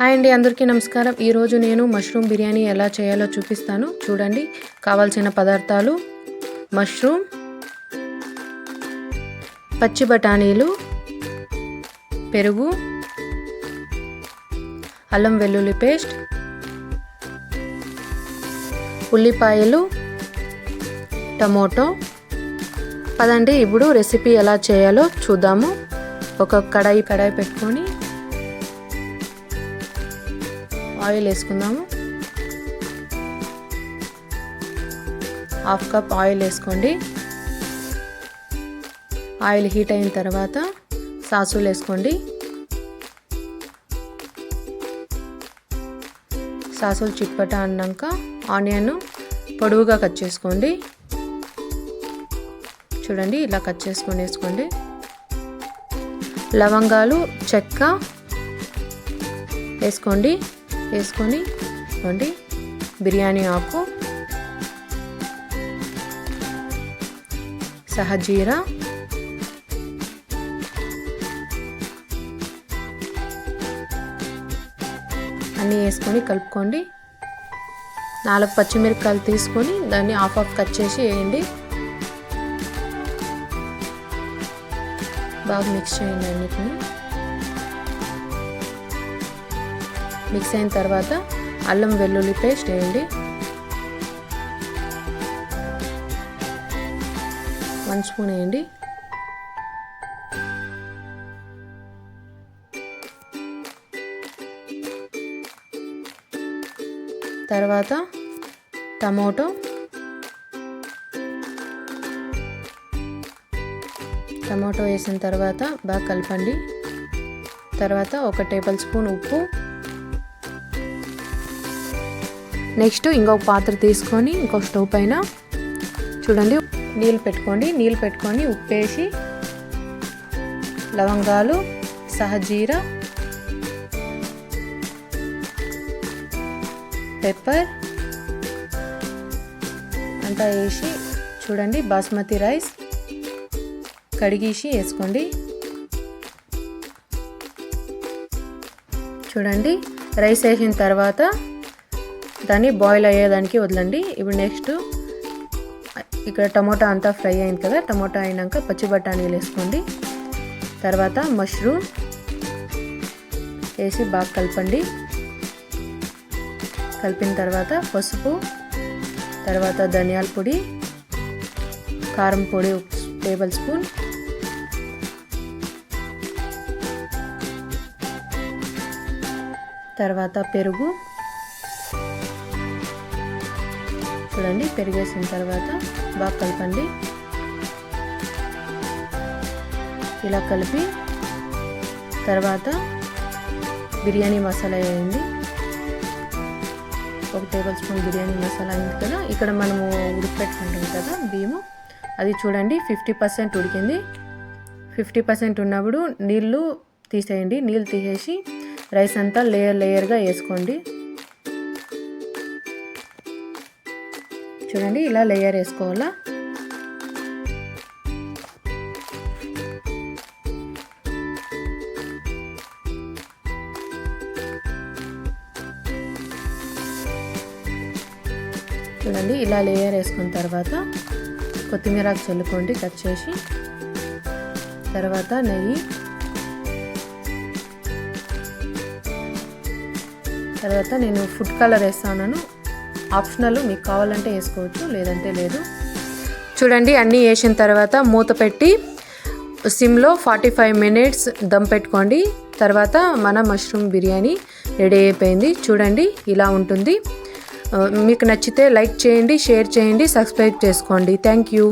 Hi అండి అందరికీ నమస్కారం. ఈరోజు నేను మష్రూమ్ బిర్యానీ ఎలా చేయాలో చూపిస్తాను. చూడండి కావాల్సిన పదార్థాలు మష్రూమ్ పచ్చి బఠానీలు పెరుగు అల్లం వెల్లుల్లి పేస్ట్ ఉల్లిపాయలు టమోటో. పదండి ఇప్పుడు రెసిపీ ఎలా చేయాలో చూద్దాము. ఒక కడాయి కడాయి పెట్టుకొని ఆయిల్ వేసుకుందాము. హాఫ్ కప్ ఆయిల్ వేసుకోండి. ఆయిల్ హీట్ అయిన తర్వాత సాసులు వేసుకోండి. సాసులు చిట్పట అన్నాక ఆనియన్ పొడవుగా కట్ చేసుకోండి. చూడండి ఇలా కట్ చేసుకొని వేసుకోండి. లవంగాలు చెక్క వేసుకోండి. వేసుకొని ఇవ్వండి బిర్యానీ ఆకు సహజీరా అన్నీ వేసుకొని కలుపుకోండి. నాలుగు పచ్చిమిరపకాయలు తీసుకొని దాన్ని ఆఫ్ ఆఫ్ కట్ చేసి వేయండి. బాగా మిక్స్ చేయండి అన్నిటిని. మిక్స్ అయిన తర్వాత అల్లం వెల్లుల్లి పేస్ట్ వేయండి. వన్ స్పూన్ వేయండి. తర్వాత టమోటో. టమాటో వేసిన తర్వాత బాగా కలపండి. తర్వాత ఒక టేబుల్ స్పూన్ ఉప్పు. నెక్స్ట్ ఇంకొక పాత్ర తీసుకొని ఇంకొక స్టవ్ పైన చూడండి నీళ్ళు పెట్టుకోండి నీళ్ళు పెట్టుకొని ఉప్పు వేసి లవంగాలు సహజీర పెప్పర్ అంతా వేసి చూడండి బాస్మతి రైస్ కడిగేసి వేసుకోండి. చూడండి రైస్ వేసిన తర్వాత దాన్ని బాయిల్ అయ్యేదానికి వదలండి. ఇప్పుడు నెక్స్ట్ ఇక్కడ టమోటా అంతా ఫ్రై అయింది కదా టమోటా అయినాక పచ్చి బఠానీలు వేసుకోండి. తర్వాత మష్రూమ్ వేసి బాగా కలపండి. కలిపిన తర్వాత పసుపు తర్వాత ధనియాల పొడి కారం పొడి టేబుల్ స్పూన్. తర్వాత పెరుగు. చూడండి. పెరిగేసిన తర్వాత బాగా కలపండి. ఇలా కలిపి తర్వాత బిర్యానీ మసాలా వేయండి. ఒక టేబుల్ స్పూన్ బిర్యానీ మసాలా అయింది కదా. ఇక్కడ మనము ఉడికిపెట్టుకుంటాం కదా బియ్యము. అది చూడండి ఫిఫ్టీ పర్సెంట్ ఉడికింది. ఫిఫ్టీ పర్సెంట్ ఉన్నప్పుడు నీళ్ళు తీసేయండి. నీళ్ళు తీసేసి రైస్ అంతా లేయర్ లేయర్గా వేసుకోండి. చూడండి ఇలా లేయర్ వేసుకోవాలా? చూడండి ఇలా లేయర్ వేసుకున్న తర్వాత కొత్తిమీర చల్లుకోండి కట్ చేసి. తర్వాత నెయ్యి. తర్వాత నేను ఫుడ్ కలర్ వేస్తాను. ఆప్షనల్ మీకు కావాలంటే వేసుకోవచ్చు లేదంటే లేదు. చూడండి అన్నీ వేసిన తర్వాత మూత పెట్టి సిమ్లో ఫార్టీ ఫైవ్ మినిట్స్ దమ్ పెట్టుకోండి. తర్వాత మన మష్రూమ్ బిర్యానీ రెడీ అయిపోయింది. చూడండి ఇలా ఉంటుంది. మీకు నచ్చితే లైక్ చేయండి షేర్ చేయండి సబ్స్క్రైబ్ చేసుకోండి. Thank you.